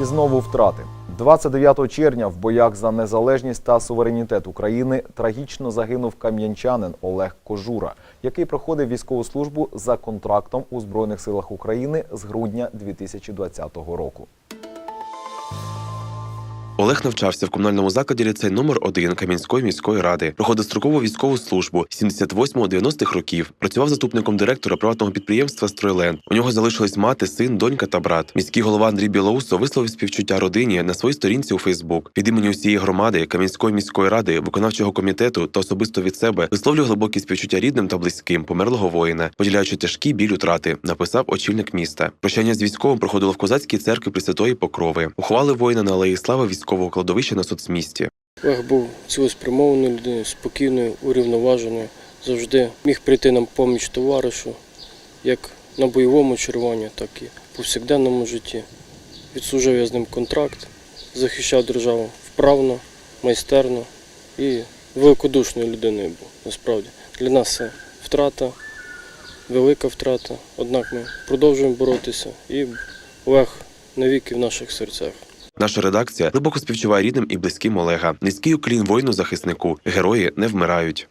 І знову втрати. 29 червня в боях за незалежність та суверенітет України трагічно загинув кам'янчанин Олег Кожура, який проходив військову службу за контрактом у Збройних силах України з грудня 2020 року. Олег навчався в комунальному закладі ліцей номер 1 Кам'янської міської ради. Проходив строкову військову службу 78-90-х років. Працював заступником директора приватного підприємства Стройленд. У нього залишились мати, син, донька та брат. Міський голова Андрій Білоусо висловив співчуття родині на своїй сторінці у Фейсбук. Від імені усієї громади, Кам'янської міської ради, виконавчого комітету та особисто від себе висловлює глибокі співчуття рідним та близьким померлого воїна, поділяючи тяжкі біль утрати, написав очільник міста. Прощання з військовим проходило в козацькій церкві Пресвятої Покрови. Ухвали воїна на алеї слави військового кладовища на соцмісті. Олег був цілеспрямованою людиною, спокійною, урівноваженою. Завжди міг прийти нам поміч товаришу, як на бойовому чергуванні, так і в повсякденному житті. Відслужив я з ним контракт, захищав державу вправно, майстерно і великодушною людиною був. Насправді для нас це втрата, велика втрата. Однак ми продовжуємо боротися і Олег навіки в наших серцях. Наша редакція глибоко співчуває рідним і близьким Олега. Низький уклін воїну захиснику. Герої не вмирають.